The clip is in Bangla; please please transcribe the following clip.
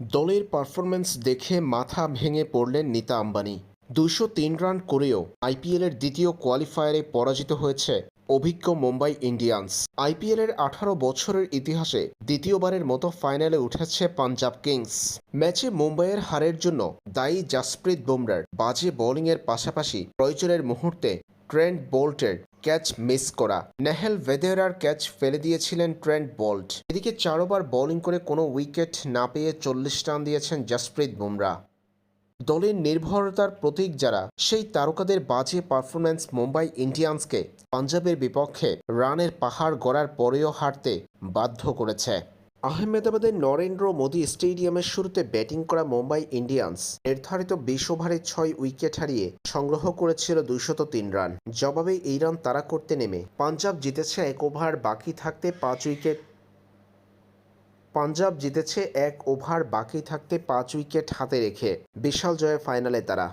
দলের পারফরম্যান্স দেখে মাথা ভেঙে পড়লেন নীতা আম্বানি। দুশো তিন রান করেও আইপিএলের দ্বিতীয় কোয়ালিফায়ারে পরাজিত হয়েছে অভিজ্ঞ মুম্বাই ইন্ডিয়ান্স। আইপিএলের আঠারো বছরের ইতিহাসে দ্বিতীয়বারের মতো ফাইনালে উঠেছে পাঞ্জাব কিংস। ম্যাচে মুম্বাইয়ের হারের জন্য দায়ী জাসপ্রীত বুমরার বাজে বোলিংয়ের পাশাপাশি প্রয়োজনের মুহূর্তে ট্রেন্ট বোল্টের ক্যাচ মিস করা। নেহেল ভেদেরার ক্যাচ ফেলে দিয়েছিলেন ট্রেন্ট বোল্ট। এদিকে চার ওভার বোলিং করে কোনো উইকেট না পেয়ে চল্লিশ রান দিয়েছেন জাসপ্রীত বুমরা। দলের নির্ভরতার প্রতীক যারা, সেই তারকাদের বাজে পারফরম্যান্স মুম্বাই ইন্ডিয়ান্সকে পাঞ্জাবের বিপক্ষে রানের পাহাড় গড়ার পরেও হারতে বাধ্য করেছে। আহমেদাবাদের নরেন্দ্র মোদী স্টেডিয়ামের শুরুতে ব্যাটিং করা মুম্বাই ইন্ডিয়ান্স। নির্ধারিত বিশ ওভারে ছয় উইকেট হারিয়ে সংগ্রহ করেছিল দুইশত তিন রান। জবাবে এই রান তারা করতে নেমে। পাঞ্জাব জিতেছে এক ওভার, বাকি থাকতে পাঁচ উইকেট পাঞ্জাব জিতেছে এক ওভার, বাকি থাকতে পাঁচ উইকেট হাতে রেখে। বিশাল জয়ে ফাইনালে তারা